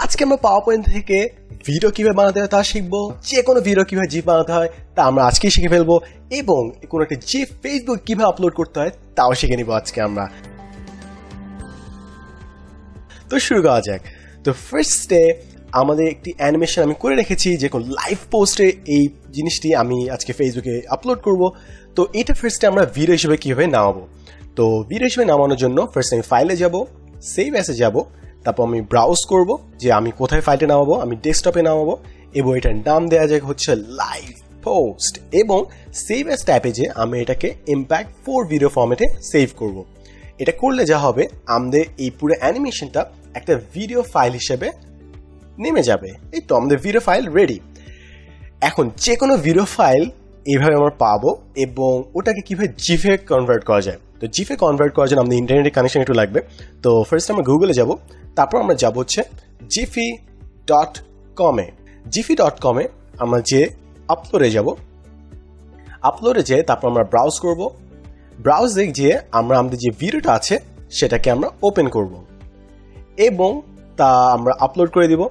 আজকে আমরা power point থেকে ভিডিও কীভাবে বানাতে হয় তা শিখব যে কোনো ভিডিও কীভাবে জিপ বানাতে হয় তা আমরা আজকেই শিখে ফেলব, এবং কোনো একটা জিপ ফেসবুক কীভাবে আপলোড করতে হয় তাও শিখে নিব আজকে আমরা। তো শুরু করা যাক। তো ফার্স্টে আমাদের একটি অ্যানিমেশন আমি করে রেখেছি, যে কোনো লাইভ পোস্টে এই জিনিসটি আমি আজকে ফেসবুকে আপলোড করব। তো এটা ফার্স্টে আমরা ভিডিও হিসেবে কীভাবে নামাবো? তো ভিডিও হিসেবে নামানোর জন্য ফার্স্ট আমি ফাইলে যাব সেভ অ্যাসে যাব। তারপর আমি ব্রাউজ করব, যে আমি কোথায় ফাইলটা নামাবো, আমি ডেস্কটপে নামাবো, এবং এটার নাম দেওয়া যায় হচ্ছে লাইভ পোস্ট এবং সেভ অ্যাস ট্যাপে যে আমি এটাকে ইম্প্যাক্ট ফোর ভিডিও ফর্মেটে সেভ করব। এটা করলে যা হবে, আমাদের এই পুরো অ্যানিমেশনটা একটা ভিডিও ফাইল হিসেবে নেমে যাবে। এই তো আমাদের ভিডিও ফাইল রেডি এখন যে কোনো ভিডিও ফাইল এইভাবে আমরা পাবো, এবং ওটাকে কীভাবে জিফে কনভার্ট করা যায়। তো জিফে কনভার্ট করার জন্য আমাদের ইন্টারনেটের কানেকশন একটু লাগবে। তো ফার্স্ট আমরা গুগলে যাব, তারপর আমরা যাব হচ্ছে জিফি ডট কমে জিফি ডট কমে আমরা যে আপলোডে যাব আপলোডে যেয়ে তারপর আমরা ব্রাউজ করব। ব্রাউজে গিয়ে আমরা আমাদের যে ভিডিওটা আছে, সেটাকে আমরা ওপেন করব। এবং তা আমরা আপলোড করে দিব।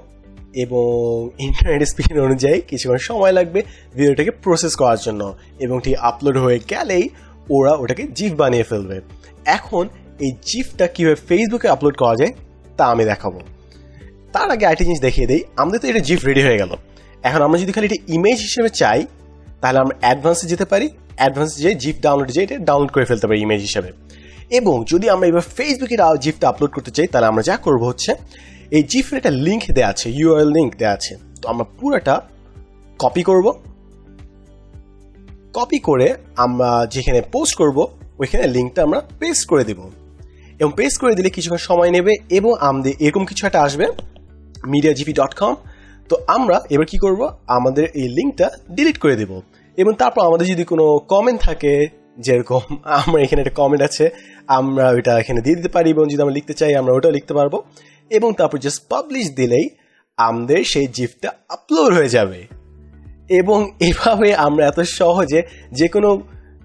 এবং ইন্টারনেট স্পিড অনুযায়ী কিছুক্ষণ সময় লাগবে ভিডিওটাকে প্রসেস করার জন্য। এবং ঠিক আপলোড হয়ে গেলেই ওরা ওটাকে জিফ বানিয়ে ফেলবে। এখন এই জিফটা কীভাবে ফেসবুকে আপলোড করা যায়, তা আমি দেখাবো। তার আগে আরেকটি জিনিস দেখিয়ে দিই, আমাদের তো এটা জিফ রেডি হয়ে গেল। এখন আমরা যদি খালি এটা ইমেজ হিসেবে চাই, তাহলে আমরা অ্যাডভান্সে যেতে পারি অ্যাডভান্সে যে জিফ ডাউনলোড যে এটা ডাউনলোড করে ফেলতে পারি ইমেজ হিসেবে। এবং যদি আমরা এবার ফেসবুকে জিফটা আপলোড করতে চাই, তাহলে আমরা যা করব হচ্ছে, এই জিফের একটা লিঙ্ক দেওয়া আছে ইউআরএল লিঙ্ক দেওয়া আছে। তো আমরা পুরোটা কপি করব। কপি করে আমরা যেখানে পোস্ট করব, ওইখানে লিঙ্কটা আমরা পেস্ট করে দেব। এবং পেস্ট করে দিলে কিছুক্ষণ সময় নেবে এবং আমাদের এরকম কিছু একটা আসবে মিডিয়া জিপি ডট কম তো আমরা এবার কি করব? আমাদের এই লিঙ্কটা ডিলিট করে দেব। এবং তারপর আমাদের যদি কোনো কমেন্ট থাকে যেরকম আমরা এখানে একটা কমেন্ট আছে, আমরা ওইটা এখানে দিয়ে দিতে পারি এবং যদি আমরা লিখতে চাই, আমরা ওটাও লিখতে পারব। এবং তারপর জাস্ট পাবলিশ দিলেই আমাদের সেই জিফটা আপলোড হয়ে যাবে। এবং এভাবে আমরা এত সহজে যে কোনো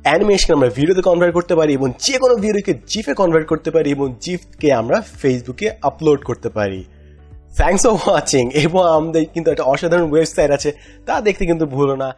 অ্যানিমেশন আমরা ভিডিওতে কনভার্ট করতে পারি এবং যে কোনো ভিডিওকে জিফে কনভার্ট করতে পারি এবং জিফকে আমরা ফেসবুকে আপলোড করতে পারি। থ্যাংকস ফর ওয়াচিং এবং আমাদের কিন্তু একটা অসাধারণ ওয়েবসাইট আছে, তা দেখতে কিন্তু ভুলো না।